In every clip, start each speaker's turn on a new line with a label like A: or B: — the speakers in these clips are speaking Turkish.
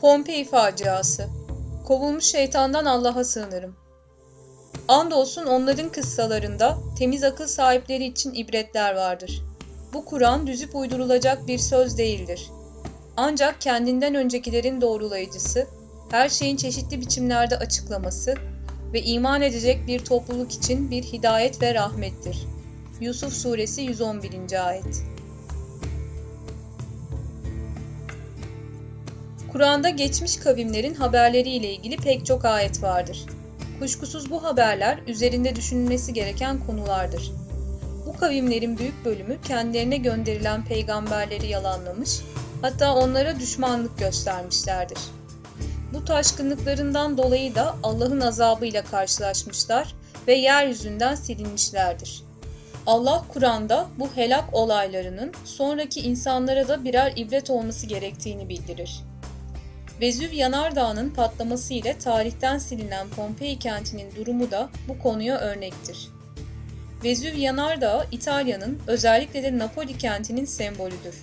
A: Pompei faciası. Kovulmuş şeytandan Allah'a sığınırım. Andolsun onların kıssalarında temiz akıl sahipleri için ibretler vardır. Bu Kur'an düzüp uydurulacak bir söz değildir. Ancak kendinden öncekilerin doğrulayıcısı, her şeyin çeşitli biçimlerde açıklaması ve iman edecek bir topluluk için bir hidayet ve rahmettir. Yusuf Suresi 111. Ayet Kur'an'da geçmiş kavimlerin haberleriyle ilgili pek çok ayet vardır. Kuşkusuz bu haberler üzerinde düşünülmesi gereken konulardır. Bu kavimlerin büyük bölümü kendilerine gönderilen peygamberleri yalanlamış, hatta onlara düşmanlık göstermişlerdir. Bu taşkınlıklarından dolayı da Allah'ın azabıyla karşılaşmışlar ve yeryüzünden silinmişlerdir. Allah Kur'an'da bu helak olaylarının sonraki insanlara da birer ibret olması gerektiğini bildirir. Vezüv yanardağının patlaması ile tarihten silinen Pompei kentinin durumu da bu konuya örnektir. Vezüv yanardağı İtalya'nın özellikle de Napoli kentinin sembolüdür.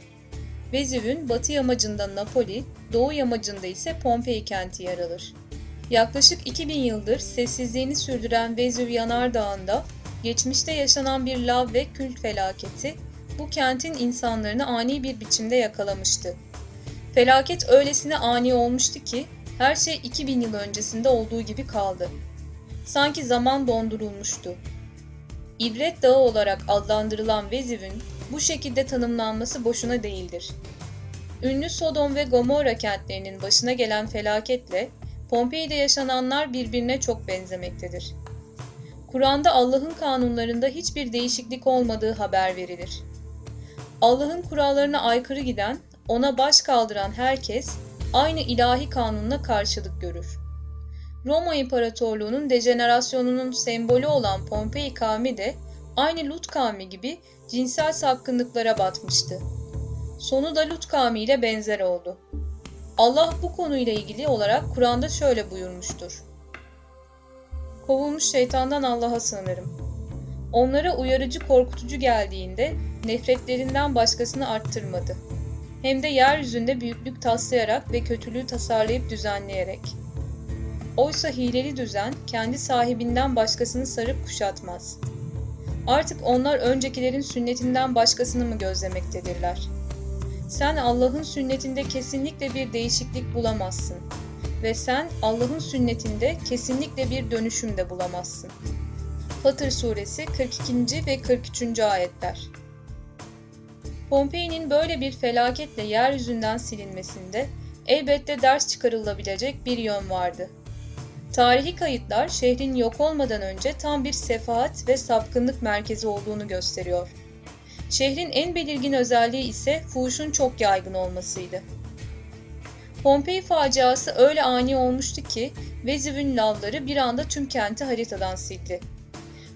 A: Vezüv'ün batı yamacında Napoli, doğu yamacında ise Pompei kenti yer alır. Yaklaşık 2000 yıldır sessizliğini sürdüren Vezüv yanardağında geçmişte yaşanan bir lav ve kült felaketi bu kentin insanlarını ani bir biçimde yakalamıştı. Felaket öylesine ani olmuştu ki her şey 2000 yıl öncesinde olduğu gibi kaldı. Sanki zaman dondurulmuştu. İbret Dağı olarak adlandırılan Veziv'in bu şekilde tanımlanması boşuna değildir. Ünlü Sodom ve Gomorra kentlerinin başına gelen felaketle Pompei'de yaşananlar birbirine çok benzemektedir. Kur'an'da Allah'ın kanunlarında hiçbir değişiklik olmadığı haber verilir. Allah'ın kurallarına aykırı giden ona baş kaldıran herkes aynı ilahi kanunla karşılık görür. Roma İmparatorluğu'nun dejenerasyonunun sembolü olan Pompei kavmi de aynı Lut kavmi gibi cinsel sapkınlıklara batmıştı. Sonu da Lut kavmi ile benzer oldu. Allah bu konuyla ilgili olarak Kur'an'da şöyle buyurmuştur. Kovulmuş şeytandan Allah'a sığınırım. Onlara uyarıcı korkutucu geldiğinde nefretlerinden başkasını arttırmadı.'' Hem de yeryüzünde büyüklük taslayarak ve kötülüğü tasarlayıp düzenleyerek. Oysa hileli düzen kendi sahibinden başkasını sarıp kuşatmaz. Artık onlar öncekilerin sünnetinden başkasını mı gözlemektedirler? Sen Allah'ın sünnetinde kesinlikle bir değişiklik bulamazsın ve sen Allah'ın sünnetinde kesinlikle bir dönüşüm de bulamazsın. Fatır Suresi 42. ve 43. ayetler Pompei'nin böyle bir felaketle yeryüzünden silinmesinde elbette ders çıkarılabilecek bir yön vardı. Tarihi kayıtlar şehrin yok olmadan önce tam bir sefahat ve sapkınlık merkezi olduğunu gösteriyor. Şehrin en belirgin özelliği ise fuhuşun çok yaygın olmasıydı. Pompei faciası öyle ani olmuştu ki Vezüv'ün lavları bir anda tüm kenti haritadan sildi.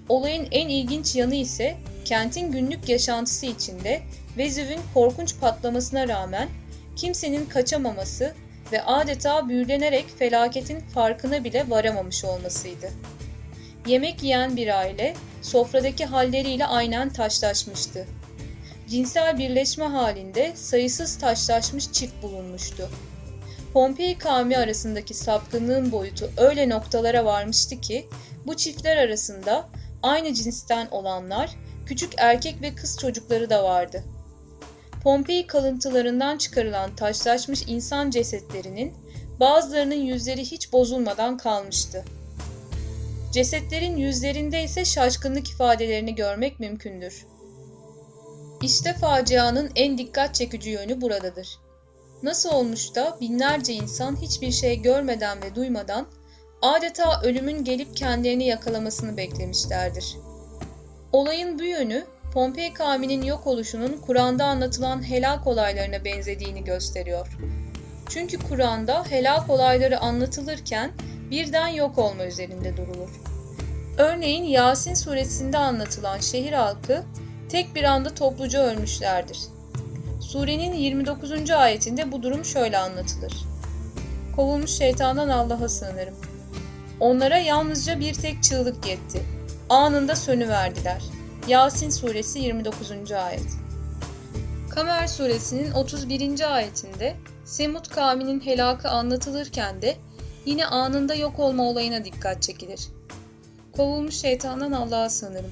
A: Olayın en ilginç yanı ise kentin günlük yaşantısı içinde Vezüv'ün korkunç patlamasına rağmen kimsenin kaçamaması ve adeta büyülenerek felaketin farkına bile varamamış olmasıydı. Yemek yiyen bir aile sofradaki halleriyle aynen taşlaşmıştı. Cinsel birleşme halinde sayısız taşlaşmış çift bulunmuştu. Pompei kavmi arasındaki sapkınlığın boyutu öyle noktalara varmıştı ki bu çiftler arasında aynı cinsten olanlar küçük erkek ve kız çocukları da vardı. Pompei kalıntılarından çıkarılan taşlaşmış insan cesetlerinin bazılarının yüzleri hiç bozulmadan kalmıştı. Cesetlerin yüzlerinde ise şaşkınlık ifadelerini görmek mümkündür. İşte facianın en dikkat çekici yönü buradadır. Nasıl olmuş da binlerce insan hiçbir şey görmeden ve duymadan adeta ölümün gelip kendilerini yakalamasını beklemişlerdir. Olayın bu yönü Pompei kavminin yok oluşunun Kur'an'da anlatılan helak olaylarına benzediğini gösteriyor. Çünkü Kur'an'da helak olayları anlatılırken birden yok olma üzerinde durulur. Örneğin Yasin suresinde anlatılan şehir halkı tek bir anda topluca ölmüşlerdir. Surenin 29. ayetinde bu durum şöyle anlatılır. Kovulmuş şeytandan Allah'a sığınırım. Onlara yalnızca bir tek çığlık yetti. Anında sönüverdiler. Yasin suresi 29. ayet. Kamer suresinin 31. ayetinde Semut kavminin helakı anlatılırken de yine anında yok olma olayına dikkat çekilir. Kovulmuş şeytandan Allah'a sığınırım.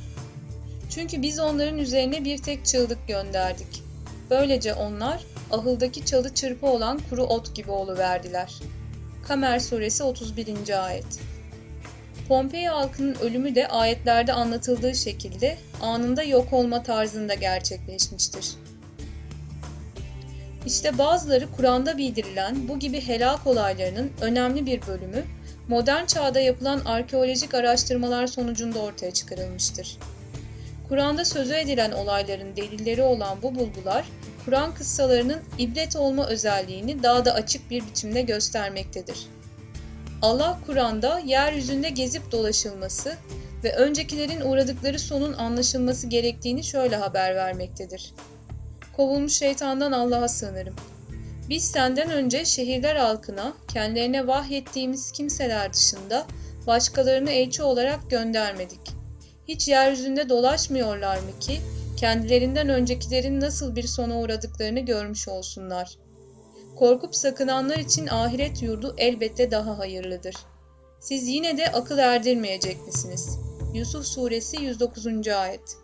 A: Çünkü biz onların üzerine bir tek çığlık gönderdik. Böylece onlar ahıldaki çalı çırpı olan kuru ot gibi oluverdiler. Kamer suresi 31. ayet. Pompei halkının ölümü de ayetlerde anlatıldığı şekilde anında yok olma tarzında gerçekleşmiştir. İşte bazıları Kur'an'da bildirilen bu gibi helak olaylarının önemli bir bölümü modern çağda yapılan arkeolojik araştırmalar sonucunda ortaya çıkarılmıştır. Kur'an'da sözü edilen olayların delilleri olan bu bulgular, Kur'an kıssalarının ibret olma özelliğini daha da açık bir biçimde göstermektedir. Allah Kur'an'da yeryüzünde gezip dolaşılması ve öncekilerin uğradıkları sonun anlaşılması gerektiğini şöyle haber vermektedir. Kovulmuş şeytandan Allah'a sığınırım. Biz senden önce şehirler halkına kendilerine vahyettiğimiz kimseler dışında başkalarını elçi olarak göndermedik. Hiç yeryüzünde dolaşmıyorlar mı ki kendilerinden öncekilerin nasıl bir sona uğradıklarını görmüş olsunlar. Korkup sakınanlar için ahiret yurdu elbette daha hayırlıdır. Siz yine de akıl erdirmeyecek misiniz? Yusuf Suresi 109. Ayet